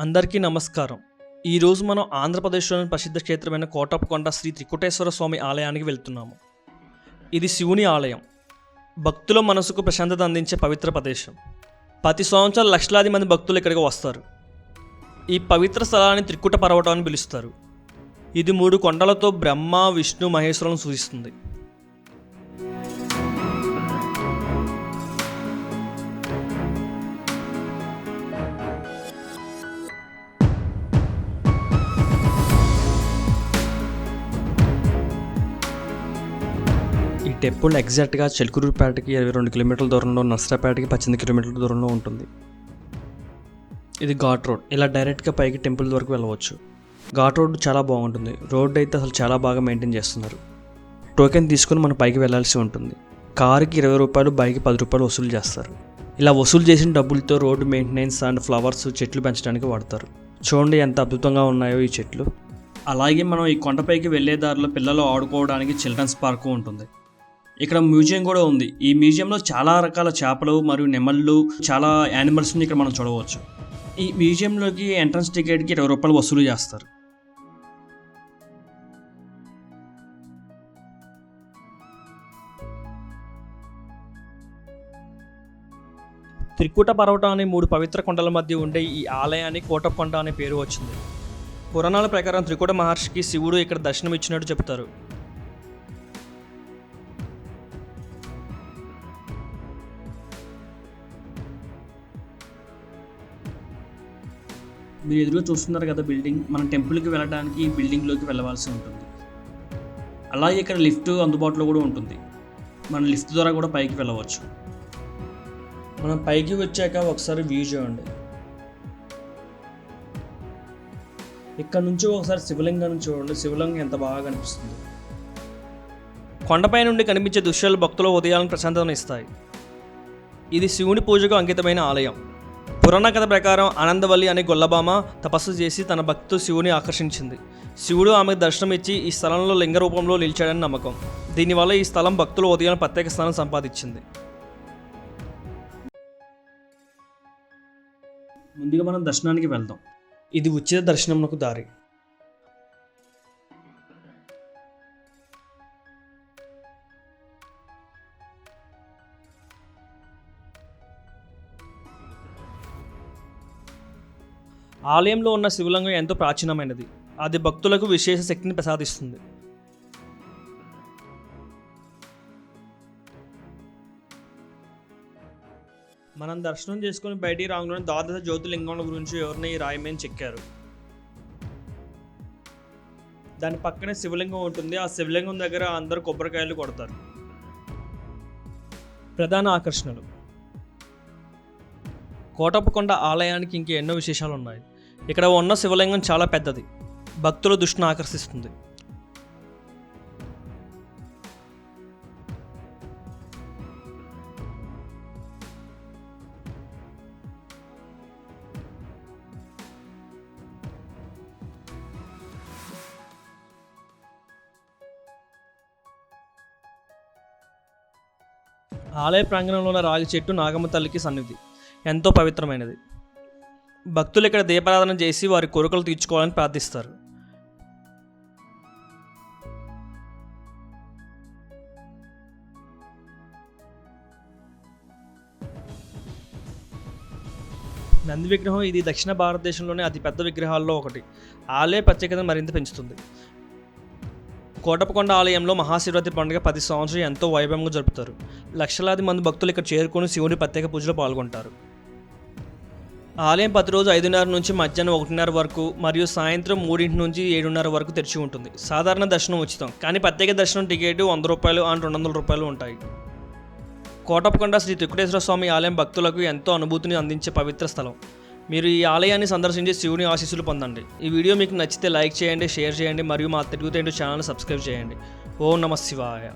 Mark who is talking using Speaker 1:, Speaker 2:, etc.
Speaker 1: అందరికీ నమస్కారం. ఈరోజు మనం ఆంధ్రప్రదేశ్లోని ప్రసిద్ధ క్షేత్రమైన కోటప్పకొండ శ్రీ త్రికుటేశ్వర స్వామి ఆలయానికి వెళ్తున్నాము. ఇది శివుని ఆలయం. భక్తుల మనసుకు ప్రశాంతత అందించే పవిత్ర ప్రదేశం. ప్రతి సంవత్సరం లక్షలాది మంది భక్తులు ఇక్కడికి వస్తారు. ఈ పవిత్ర స్థలాన్ని త్రికుట పర్వతం అని పిలుస్తారు. ఇది మూడు కొండలతో బ్రహ్మ విష్ణు మహేశ్వరులను సూచిస్తుంది. టెంపుల్ ఎగ్జాక్ట్గా చిలుకూరుపేటకి ఇరవై రెండు కిలోమీటర్ల దూరంలో నర్సరాపేటకి పద్దెనిమిది కిలోమీటర్ల దూరంలో ఉంటుంది. ఇది ఘాట్ రోడ్. ఇలా డైరెక్ట్గా పైకి టెంపుల్ వరకు వెళ్ళవచ్చు. ఘాట్ రోడ్ చాలా బాగుంటుంది. రోడ్ అయితే అసలు చాలా బాగా మెయింటైన్ చేస్తున్నారు. టోకెన్ తీసుకొని మనం పైకి వెళ్ళాల్సి ఉంటుంది. కారుకి ఇరవై రూపాయలు బైక్ పది రూపాయలు వసూలు చేస్తారు. ఇలా వసూలు చేసిన డబ్బులతో రోడ్డు మెయింటెనెన్స్ అండ్ ఫ్లవర్స్ చెట్లు పెంచడానికి వాడతారు. చూడండి ఎంత అద్భుతంగా ఉన్నాయో ఈ చెట్లు. అలాగే మనం ఈ కొండపైకి వెళ్ళే దారిలో పిల్లలు ఆడుకోవడానికి చిల్డ్రన్స్ పార్కు ఉంటుంది. ఇక్కడ మ్యూజియం కూడా ఉంది. ఈ మ్యూజియంలో చాలా రకాల చేపలు మరియు నెమళ్ళు చాలా యానిమల్స్ని ఇక్కడ మనం చూడవచ్చు. ఈ మ్యూజియంలోకి ఎంట్రన్స్ టికెట్కి ఇరవై రూపాయలు వసూలు చేస్తారు. త్రికూట పర్వతం అనే మూడు పవిత్ర కొండల మధ్య ఉండే ఈ ఆలయానికి కోటకొండ అనే పేరు వచ్చింది. పురాణాల ప్రకారం త్రికూట మహర్షికి శివుడు ఇక్కడ దర్శనం ఇచ్చినట్టు చెప్తారు మీరు ఎదురుగా చూస్తున్నారు కదా బిల్డింగ్ మనం టెంపుల్కి వెళ్ళడానికి ఈ బిల్డింగ్లోకి వెళ్ళవలసి ఉంటుంది. అలాగే ఇక్కడ లిఫ్ట్ అందుబాటులో కూడా ఉంటుంది. మనం లిఫ్ట్ ద్వారా కూడా పైకి వెళ్ళవచ్చు. మనం పైకి వచ్చాక ఒకసారి వ్యూ చూడండి. ఇక్కడ నుంచి ఒకసారి శివలింగాన్ని చూడండి. శివలింగం ఎంత బాగా కనిపిస్తుంది. కొండపై నుండి కనిపించే దృశ్యాలు భక్తుల ఉదయాలను ప్రశాంతతను ఇస్తాయి. ఇది శివుని పూజకు అంకితమైన ఆలయం. పురాణ కథ ప్రకారం ఆనందవల్లి అనే గొల్లబామ తపస్సు చేసి తన భక్తు శివుని ఆకర్షించింది. శివుడు ఆమెకు దర్శనం ఇచ్చి ఈ స్థలంలో లింగ రూపంలో నిలిచాడని నమ్మకం. దీనివల్ల ఈ స్థలం భక్తుల ఉదయం ప్రత్యేక స్థానం సంపాదించింది. ముందుగా మనం దర్శనానికి వెళ్దాం. ఇది ఉచిత దర్శనంకు దారి. ఆలయంలో ఉన్న శివలింగం ఎంతో ప్రాచీనమైనది. అది భక్తులకు విశేష శక్తిని ప్రసాదిస్తుంది. మనం దర్శనం చేసుకుని బయటికి రాగానే ద్వాదశ జ్యోతిలింగం గురించి ఎవరిని ఈ రాయి చెక్కారు? దాని పక్కనే శివలింగం ఉంటుంది. ఆ శివలింగం దగ్గర అందరూ కొబ్బరికాయలు కొడతారు. ప్రధాన ఆకర్షణలు. కోటప్పకొండ ఆలయానికి ఇంకా ఎన్నో విశేషాలు ఉన్నాయి. ఇక్కడ ఉన్న శివలింగం చాలా పెద్దది. భక్తుల దృష్టిని ఆకర్షిస్తుంది. ఆలయ ప్రాంగణంలో ఉన్న రాగి చెట్టు నాగమ్మ తల్లికి సన్నిధి. ఎంతో పవిత్రమైనది. భక్తులు ఇక్కడ దీపారాధన చేసి వారి కోరికలు తీర్చుకోవాలని ప్రార్థిస్తారు. నంది విగ్రహం ఇది దక్షిణ భారతదేశంలోనే అతిపెద్ద విగ్రహాల్లో ఒకటి. ఆలయ ప్రత్యేకతను మరింత పెంచుతుంది. కోటపకొండ ఆలయంలో మహాశివరాత్రి పండుగ ప్రతి సంవత్సరం ఎంతో వైభవంగా జరుపుతారు. లక్షలాది మంది భక్తులు ఇక్కడ చేరుకొని శివుని ప్రత్యేక పూజలో పాల్గొంటారు. ఆలయం ప్రతిరోజు ఐదున్నర నుంచి మధ్యాహ్నం ఒకటిన్నర వరకు మరియు సాయంత్రం మూడింటి నుంచి ఏడున్నర వరకు తెరిచి ఉంటుంది. సాధారణ దర్శనం ఉచితం. కానీ ప్రత్యేక దర్శనం టికెట్ వంద రూపాయలు అండ్ రెండు వందల రూపాయలు ఉంటాయి. కోటప్పకొండ శ్రీ త్రికుటేశ్వర స్వామి ఆలయం భక్తులకు ఎంతో అనుభూతిని అందించే పవిత్ర స్థలం. మీరు ఈ ఆలయాన్ని సందర్శించి శివుని ఆశీస్సులు పొందండి. ఈ వీడియో మీకు నచ్చితే లైక్ చేయండి షేర్ చేయండి మరియు మా తెలుగుతేండు ఛానల్ సబ్స్క్రైబ్ చేయండి. ఓం నమ శివాయ.